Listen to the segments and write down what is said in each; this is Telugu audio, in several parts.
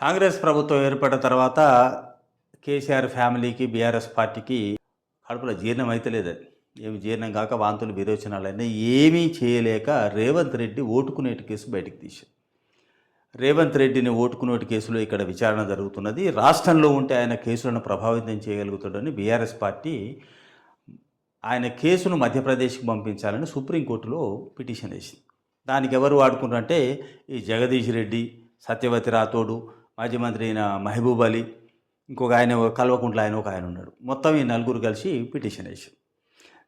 కాంగ్రెస్ ప్రభుత్వం ఏర్పడిన తర్వాత కేసీఆర్ ఫ్యామిలీకి బీఆర్ఎస్ పార్టీకి కడుపులో జీర్ణం అయితే లేదు. ఏమి జీర్ణం కాక వాంతులు విరోచనాలన్నీ ఏమీ చేయలేక రేవంత్ రెడ్డి ఓటుకునేటి కేసు బయటకు తీశారు రేవంత్ రెడ్డిని ఓటుకునేటి కేసులో ఇక్కడ విచారణ జరుగుతున్నది. రాష్ట్రంలో ఉంటే ఆయన కేసులను ప్రభావితం చేయగలుగుతాడని బీఆర్ఎస్ పార్టీ ఆయన కేసును మధ్యప్రదేశ్కి పంపించాలని సుప్రీంకోర్టులో పిటిషన్ వేసింది. దానికి ఎవరు వాడుకున్నారంటే ఈ జగదీష్ రెడ్డి సత్యవతి రాథోడు మాజీ మంత్రి అయిన మహబూబ్ అలీ ఇంకొక ఆయన కల్వకుంట్ల ఆయన ఒక ఆయన ఉన్నాడు. మొత్తం ఈ నలుగురు కలిసి పిటిషన్ వేసారు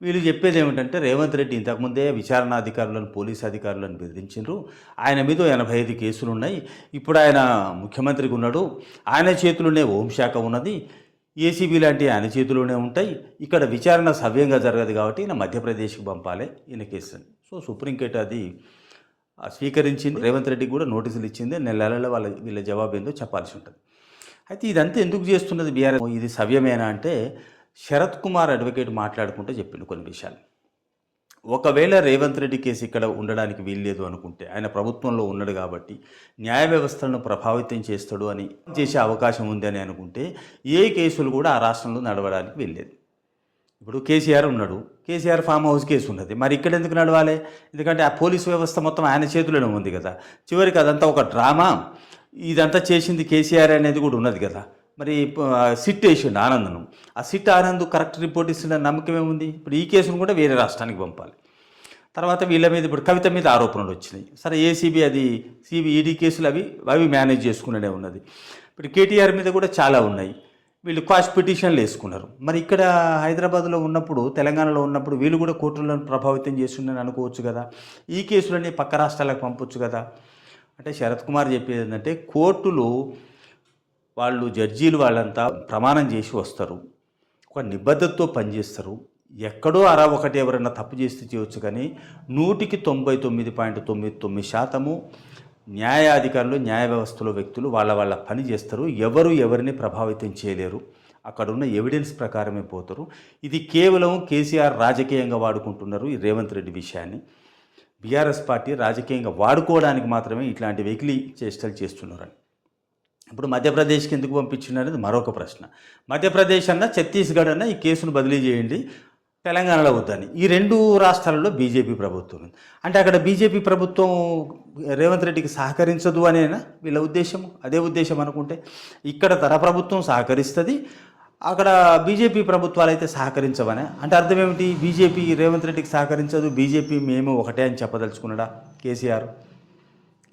వీళ్ళు చెప్పేది ఏమిటంటే రేవంత్ రెడ్డి ఇంతకుముందే విచారణ అధికారులను పోలీస్ అధికారులను బెదిరించారు ఆయన మీద ఎనభై ఐదు కేసులు ఉన్నాయి. ఇప్పుడు ఆయన ముఖ్యమంత్రికి ఉన్నాడు. ఆయన చేతిలోనే హోంశాఖ ఉన్నది. ఏసీబీ లాంటి ఆయన చేతిలోనే ఉంటాయి. ఇక్కడ విచారణ సవ్యంగా జరగదు కాబట్టి ఈయన మధ్యప్రదేశ్కి పంపాలి ఈయన కేసు అని సో సుప్రీంకోర్టు అది స్వీకరించింది. రేవంత్ రెడ్డి కూడా నోటీసులు ఇచ్చింది. నెలలలో వాళ్ళ వీళ్ళ జవాబు ఏందో చెప్పాల్సి ఉంటుంది. అయితే ఇదంతా ఎందుకు చేస్తున్నది బీఆర్ఎస్ ఇది సవ్యమేనా అంటే శరత్ కుమార్ అడ్వకేట్ మాట్లాడుకుంటే చెప్పిండు కొన్ని విషయాలు. ఒకవేళ రేవంత్ రెడ్డి కేసు ఇక్కడ ఉండడానికి వీల్లేదు అనుకుంటే ఆయన ప్రభుత్వంలో ఉన్నాడు కాబట్టి న్యాయ వ్యవస్థలను ప్రభావితం చేస్తాడు అని చేసే అవకాశం ఉంది అని అనుకుంటే ఏ కేసులు కూడా ఆ రాష్ట్రంలో నడవడానికి వీల్లేదు. ఇప్పుడు కేసీఆర్ ఉన్నాడు. కేసీఆర్ ఫామ్ హౌస్ కేసు ఉన్నది. మరి ఇక్కడ ఎందుకు నడవాలి? ఎందుకంటే ఆ పోలీస్ వ్యవస్థ మొత్తం ఆయన చేతిలోనే ఉంది కదా. చివరికి అదంతా ఒక డ్రామా. ఇదంతా చేసింది కేసీఆర్ అనేది కూడా ఉన్నది కదా. మరి సిట్ వేసిండు ఆనందను. ఆ సిట్ ఆనంద్ కరెక్ట్ రిపోర్ట్ ఇస్తున్న నమ్మకం ఏముంది? ఇప్పుడు ఈ కేసును కూడా వేరే రాష్ట్రానికి పంపాలి. తర్వాత వీళ్ళ మీద ఇప్పుడు కవిత మీద ఆరోపణలు వచ్చినాయి. సరే ఏసీబీ అది సిబిఈడి కేసులు అవి అవి మేనేజ్ చేసుకునే ఉన్నది. ఇప్పుడు కేటీఆర్ మీద కూడా చాలా ఉన్నాయి. వీళ్ళు క్వాష్ పిటిషన్లు వేసుకున్నారు. మరి ఇక్కడ హైదరాబాద్లో ఉన్నప్పుడు తెలంగాణలో ఉన్నప్పుడు వీళ్ళు కూడా కోర్టులను ప్రభావితం చేస్తుండని అనుకోవచ్చు కదా? ఈ కేసులన్నీ పక్క రాష్ట్రాలకు పంపొచ్చు కదా? అంటే శరత్ కుమార్ చెప్పేది ఏంటంటే కోర్టులు వాళ్ళు జడ్జీలు వాళ్ళంతా ప్రమాణం చేసి వస్తారు. ఒక నిబద్ధతతో పనిచేస్తారు. ఎక్కడో అరా ఒకటి ఎవరైనా తప్పు చేస్తే చేయవచ్చు కానీ నూటికి తొంభై తొమ్మిది పాయింట్ తొమ్మిది తొమ్మిది శాతము న్యాయాధికారులు న్యాయ వ్యవస్థలో వ్యక్తులు వాళ్ళ వాళ్ళ పని చేస్తారు. ఎవరు ఎవరిని ప్రభావితం చేయలేరు. అక్కడ ఉన్న ఎవిడెన్స్ ప్రకారమే పోతారు. ఇది కేవలం కేసీఆర్ రాజకీయంగా వాడుకుంటున్నారు ఈ రేవంత్ రెడ్డి విషయాన్ని. బీఆర్ఎస్ పార్టీ రాజకీయంగా వాడుకోవడానికి మాత్రమే ఇట్లాంటి వెకిలి చేష్టలు చేస్తున్నారని. ఇప్పుడు మధ్యప్రదేశ్కి ఎందుకు పంపించింది అనేది మరొక ప్రశ్న. మధ్యప్రదేశ్ అన్న ఛత్తీస్గఢ్ అన్న ఈ కేసును బదిలీ చేయండి. తెలంగాణలో వద్దని. ఈ రెండు రాష్ట్రాలలో బీజేపీ ప్రభుత్వం ఉంది. అంటే అక్కడ బీజేపీ ప్రభుత్వం రేవంత్ రెడ్డికి సహకరించదు అనేనా? వీళ్ళ ఉద్దేశం అదే ఉద్దేశం అనుకుంటే ఇక్కడ తన ప్రభుత్వం సహకరిస్తుంది అక్కడ బీజేపీ ప్రభుత్వాలు అయితే సహకరించవనే. అంటే అర్థం ఏమిటి? బీజేపీ రేవంత్ రెడ్డికి సహకరించదు బీజేపీ మేము ఒకటే అని చెప్పదలుచుకున్నాడా? కేసీఆర్.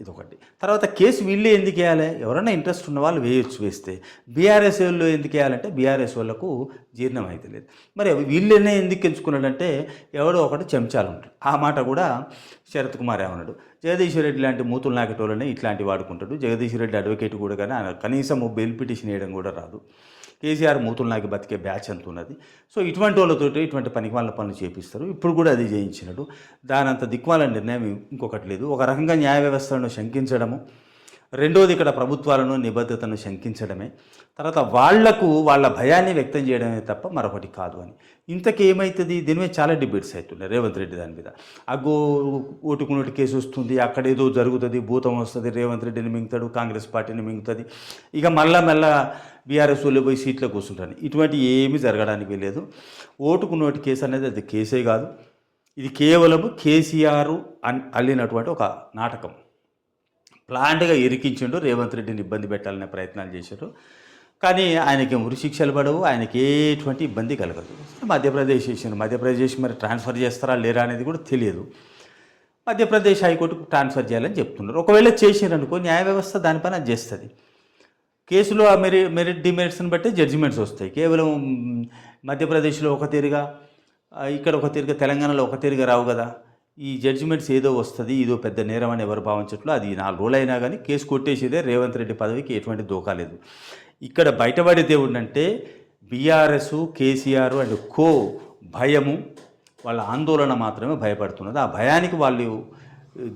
ఇదొకటి. తర్వాత కేసు వీళ్ళే ఎందుకు వేయాలి? ఎవరైనా ఇంట్రెస్ట్ ఉన్న వాళ్ళు వేయొచ్చు వేస్తే. బీఆర్ఎస్ వాళ్ళు ఎందుకు వేయాలంటే బీఆర్ఎస్ వాళ్ళకు జీర్ణం అయితే లేదు. మరి వీళ్ళనే ఎందుకు ఎంచుకున్నాడంటే ఎవడో ఒకటి చెంచాలు ఉంటాడు. ఆ మాట కూడా శరత్ కుమార్ ఏమన్నాడు జగదీశ్వర్ రెడ్డి లాంటి మూతులు నాకేటోళ్ళనే ఇట్లాంటి వాడుకుంటాడు. జగదీశ్వర్ రెడ్డి అడ్వకేట్ కూడా కానీ ఆయన కనీసం బెయిల్ పిటిషన్ వేయడం కూడా రాదు. కేసీఆర్ మూతులు నాకు బతికే బ్యాచ్ అంత ఉన్నది. సో ఇటువంటి వాళ్ళతోటి ఇటువంటి పనికి వాళ్ళ పనులు చేపిస్తారు. ఇప్పుడు కూడా అది చేయించినట్టు దానంత దిక్వాల నిర్ణయం ఇంకొకటి లేదు. ఒక రకంగా న్యాయ వ్యవస్థను శంకించడము రెండోది ఇక్కడ ప్రభుత్వాలను నిబద్ధతను శంకించడమే. తర్వాత వాళ్ళకు వాళ్ళ భయాన్ని వ్యక్తం చేయడమే తప్ప మరొకటి కాదు అని. ఇంతకీ ఏమవుతుంది దీని మీద చాలా డిబేట్స్ అవుతున్నాయి రేవంత్ రెడ్డి దాని మీద. అగ్గో ఓటుకున్నట్టు కేసు వస్తుంది అక్కడ ఏదో జరుగుతుంది భూతం వస్తుంది రేవంత్ రెడ్డిని మింగుతాడు కాంగ్రెస్ పార్టీని మింగుతుంది. ఇక మళ్ళా మళ్ళా బీఆర్ఎస్ వాళ్ళు పోయి సీట్లో కూర్చుంటాను ఇటువంటి ఏమీ జరగడానికి లేదు ఓటుకున్నటి కేసు అనేది అది కేసే కాదు. ఇది కేవలం కేసీఆర్ అన్ అల్లినటువంటి ఒక నాటకం. ప్లాంట్గా ఇరికించిండు. రేవంత్ రెడ్డిని ఇబ్బంది పెట్టాలనే ప్రయత్నాలు చేశారు. కానీ ఆయనకి ఉరి శిక్షలు పడవు. ఆయనకి ఎటువంటి ఇబ్బంది కలగదు. మధ్యప్రదేశ్ చేసిండు. మధ్యప్రదేశ్ మరి ట్రాన్స్ఫర్ చేస్తారా లేరా అనేది కూడా తెలియదు. మధ్యప్రదేశ్ హైకోర్టుకు ట్రాన్స్ఫర్ చేయాలని చెప్తున్నారు. ఒకవేళ చేసిరనుకో న్యాయ వ్యవస్థ దానిపైన అది చేస్తుంది. కేసులో ఆ మెరి మెరిట్ డిమెరిట్స్ని బట్టి జడ్జిమెంట్స్ వస్తాయి. కేవలం మధ్యప్రదేశ్లో ఒక తీరుగా ఇక్కడ ఒక తీరుగా తెలంగాణలో ఒక తీరుగా రావు కదా. ఈ జడ్జిమెంట్స్ ఏదో వస్తుంది ఇదో పెద్ద నేరం అని ఎవరు భావించట్లు అది నాలుగు రూల్ అయినా కానీ కేసు కొట్టేసేదే రేవంత్ రెడ్డి పదవికి ఎటువంటి దోకా లేదు. ఇక్కడ బయటపడేది ఏముందంటే బీఆర్ఎస్ కేసీఆర్ అండ్ కో భయము వాళ్ళ ఆందోళన మాత్రమే భయపడుతున్నది. ఆ భయానికి వాళ్ళు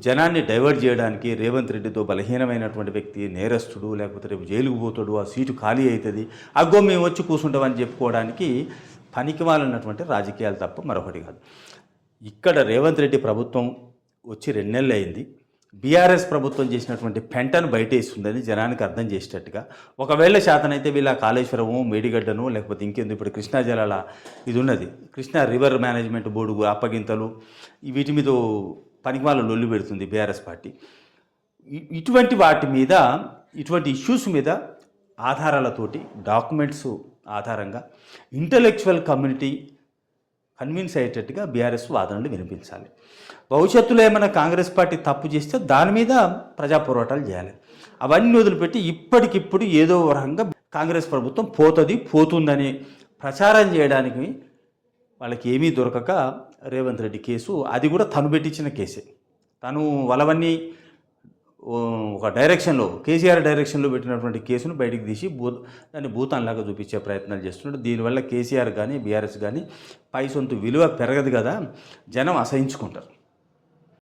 జనాన్ని డైవర్ట్ చేయడానికి రేవంత్ రెడ్డితో బలహీనమైనటువంటి వ్యక్తి నేరస్తుడు లేకపోతే రేపు జైలుకు పోతాడు ఆ సీటు ఖాళీ అవుతుంది. అగ్గో మేము వచ్చి కూర్చుంటామని చెప్పుకోవడానికి పనికి వాళ్ళన్నటువంటి రాజకీయాలు తప్ప మరొకటి కాదు. ఇక్కడ రేవంత్ రెడ్డి ప్రభుత్వం వచ్చి రెండు నెలలు అయింది. బీఆర్ఎస్ ప్రభుత్వం చేసినటువంటి పెంటను బయటేస్తుందని జనానికి అర్థం చేసేటట్టుగా. ఒకవేళ శాతనైతే వీళ్ళ కాళేశ్వరము మేడిగడ్డను లేకపోతే ఇంకేంది ఇప్పుడు కృష్ణా జలాల ఇది ఉన్నది. కృష్ణా రివర్ మేనేజ్మెంట్ బోర్డు అప్పగింతలు వీటి మీద పనికిమాల లొల్లి పెడుతుంది బీఆర్ఎస్ పార్టీ. ఇటువంటి వాటి మీద ఇటువంటి ఇష్యూస్ మీద ఆధారాలతోటి డాక్యుమెంట్స్ ఆధారంగా ఇంటలెక్చువల్ కమ్యూనిటీ కన్విన్స్ అయ్యేటట్టుగా బీఆర్ఎస్ వాదనలు వినిపించాలి. భవిష్యత్తులో ఏమైనా కాంగ్రెస్ పార్టీ తప్పు చేస్తే దాని మీద ప్రజా పోరాటాలు చేయాలి. అవన్నీ వదిలిపెట్టి ఇప్పటికిప్పుడు ఏదో రకంగా కాంగ్రెస్ ప్రభుత్వం పోతుంది పోతుందని ప్రచారం చేయడానికి వాళ్ళకి ఏమీ దొరకక రేవంత్ రెడ్డి కేసు అది కూడా తను పెట్టించిన కేసే. తను వలవన్నీ ఒక డైరెక్షన్లో కేసీఆర్ డైరెక్షన్లో పెట్టినటువంటి కేసును బయటికి తీసి భూ దాన్ని భూతాన్లాగా చూపించే ప్రయత్నాలు చేస్తున్నాడు దీనివల్ల కేసీఆర్ కానీ బీఆర్ఎస్ కానీ పై సొంత విలువ పెరగదు కదా. జనం అసహించుకుంటారు.